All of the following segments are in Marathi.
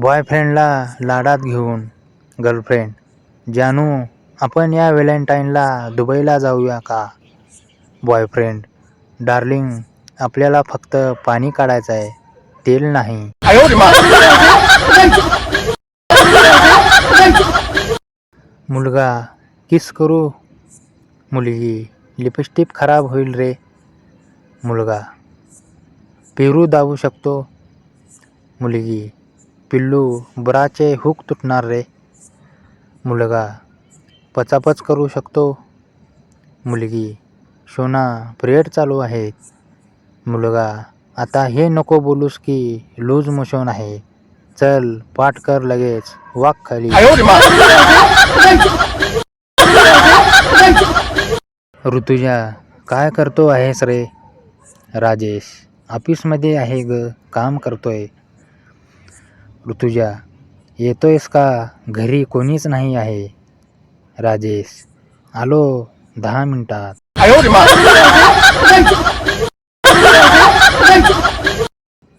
बॉयफ्रेंडला लाडात घेऊन गर्लफ्रेंड जानू आपण या व्हॅलेंटाईनला दुबईला जाऊया का? बॉयफ्रेंड डार्लिंग आपल्याला फक्त पाणी काढायचं आहे तेल नाही. मुलगा किस करू. मुलगी लिपस्टिक खराब होईल रे. मुलगा पेरू दाबू शकतो. मुलगी पिल्लू ब्राचे हुक तुटणार रे. मुलगा पचापच करू शकतो. मुलगी शोना पिरियड चालू आहे. मुलगा आता हे नको बोलूस की लूज मोशन आहे. चल पाठ कर लगेच वाक खाली. ऋतुजा काय करतो आहेस रे? राजेश ऑफिसमध्ये आहे ग काम करतोय. ऋतुजा येतोयस का? घरी कोणीच नाही आहे. राजेश आलो दहा मिनिटात.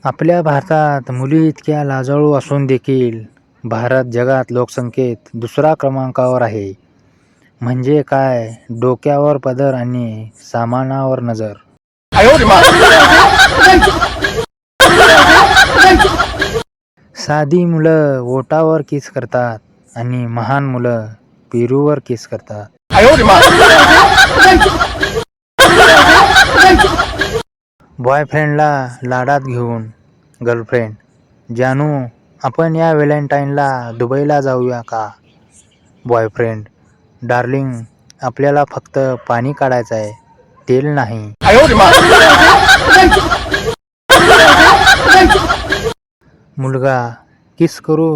आपल्या भारतात मुली इतक्या लाजाळू असून देखील भारत जगात लोकसंख्येत दुसरा क्रमांकावर आहे. म्हणजे काय? डोक्यावर पदर आणि सामानावर नजर. साधी मुलं ओटावर किस करतात आणि महान मुलं पेरूवर किस करतात. बॉयफ्रेंडला लाडात घेऊन गर्लफ्रेंड जानू आपण या व्हॅलेंटाईनला दुबईला जाऊया का? बॉयफ्रेंड डार्लिंग आपल्याला फक्त पाणी काढायचं आहे तेल नाही. मुलगा किस करू?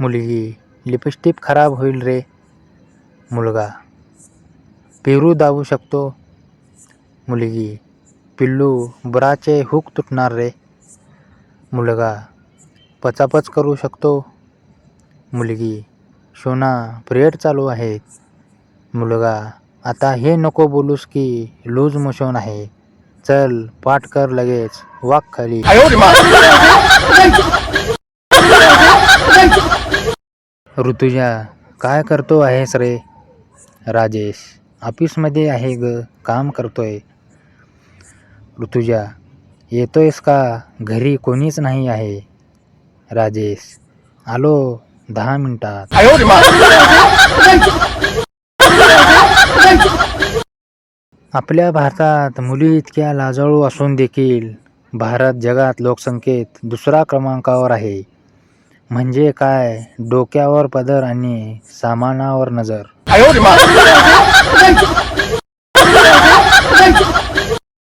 मुलगी लिपस्टिक खराब होईल रे. मुलगा पेरू दाबू शकतो. मुलगी पिल्लू ब्राचे हुक तुटणार रे. मुलगा पचापच करू शकतो. मुलगी शोना पिरियड चालू आहेत. मुलगा आता हे नको बोलूस की लूज मोशन आहे. चल पाठ कर लगेच वाक खाली. ऋतुजा काय करतो आहेस रे? राजेश ऑफिसमध्ये आहे ग काम करतोय. ऋतुजा येतोयस का? घरी कोणीच नाही आहे. राजेश आलो दहा मिनिटात. आपल्या भारतात मुली इतक्या लाजाळू असून देखील भारत जगात लोकसंख्येत दुसरा क्रमांकावर आहे. म्हणजे काय? डोक्यावर पदर आणि सामानावर नजर.